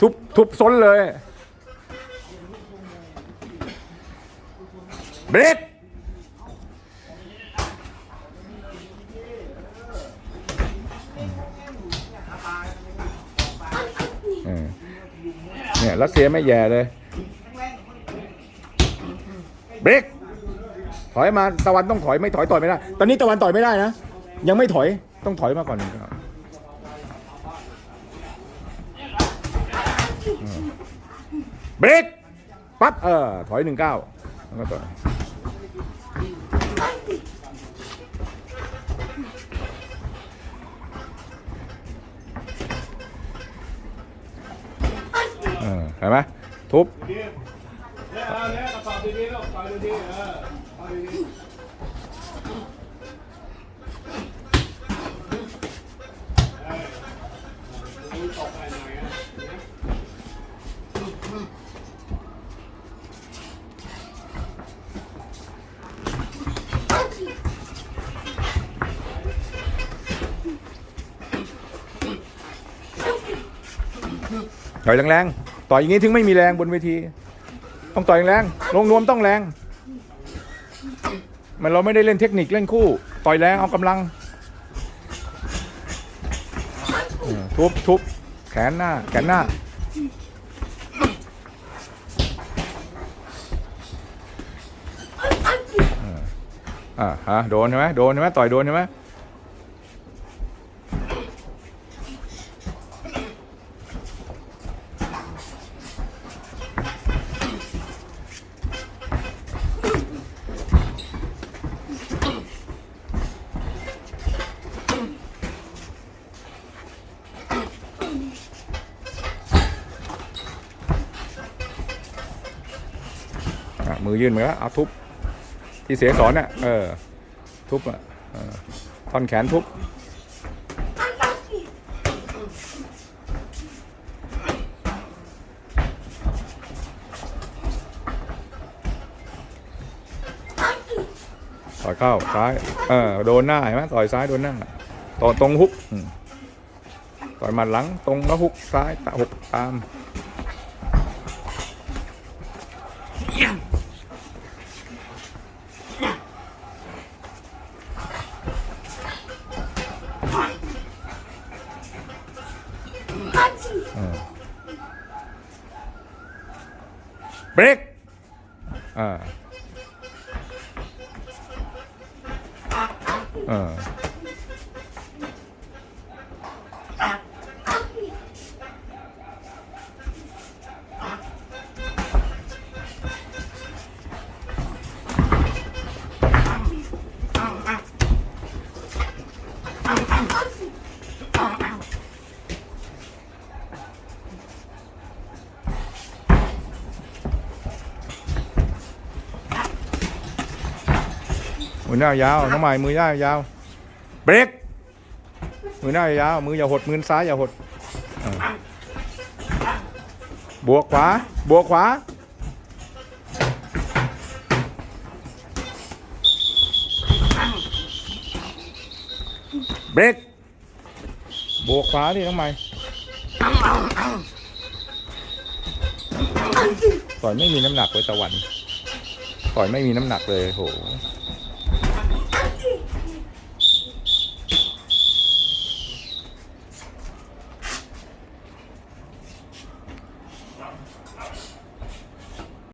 ทุบทุบซนเลย เบรกเออเนี่ยรัสเซียไม่แย่เลย เบรกถอยมาตะวันต้องถอยไม่ถอยต่อยไม่ได้ ตอนนี้ตะวันต่อยไม่ได้นะ ยังไม่ถอยต้องถอยมาก่อนอืม เบรกปั๊บเออถอยหนึ่งเก้าแล้วก็ต่อยเออเห็นไหมทุบ เนี่ยเอาเนี่ยกระสอบดีๆลูกต่อยดีๆเออต่อยดีๆเออดูต่อไปหน่อยนะ ต่อยแรงๆ ต่อยอย่างนี้ถึงไม่มีแรงบนเวที ต้องต่อยแรงลงนวมต้องแรง มันเราไม่ได้เล่นเทคนิคเล่นคู่ ต่อยแรงเอากำลัง ทุบทุบแขนหน้า แขนหน้า อ่าฮะโดนใช่ไหมโดนใช่ไหมต่อยโดนใช่ไหม มือยื่นมาแล้วเอาทุบ ที่เสียสอนเนี่ยเออ ทุบอะท่อนแขนทุบต่อยเข้าซ้ายเออโดนหน้าเห็นไหมต่อยซ้ายโดนหน้าต่อตรงฮุกต่อยมัดหลังตรงแล้วฮุกซ้ายตะฮุกตาม เบรกอ่าเออ มือหน้ายาวน้องใหม่มือหน้ายาวเบรกมือหน้ายาวมืออย่าหดมือซ้ายอย่าหดเออบวกขวาบวกขวาเบรกบวกขวาดิน้องใหม่ต่อยไม่มีน้ำหนักเลยตะวันต่อยไม่มีน้ำหนักเลยโห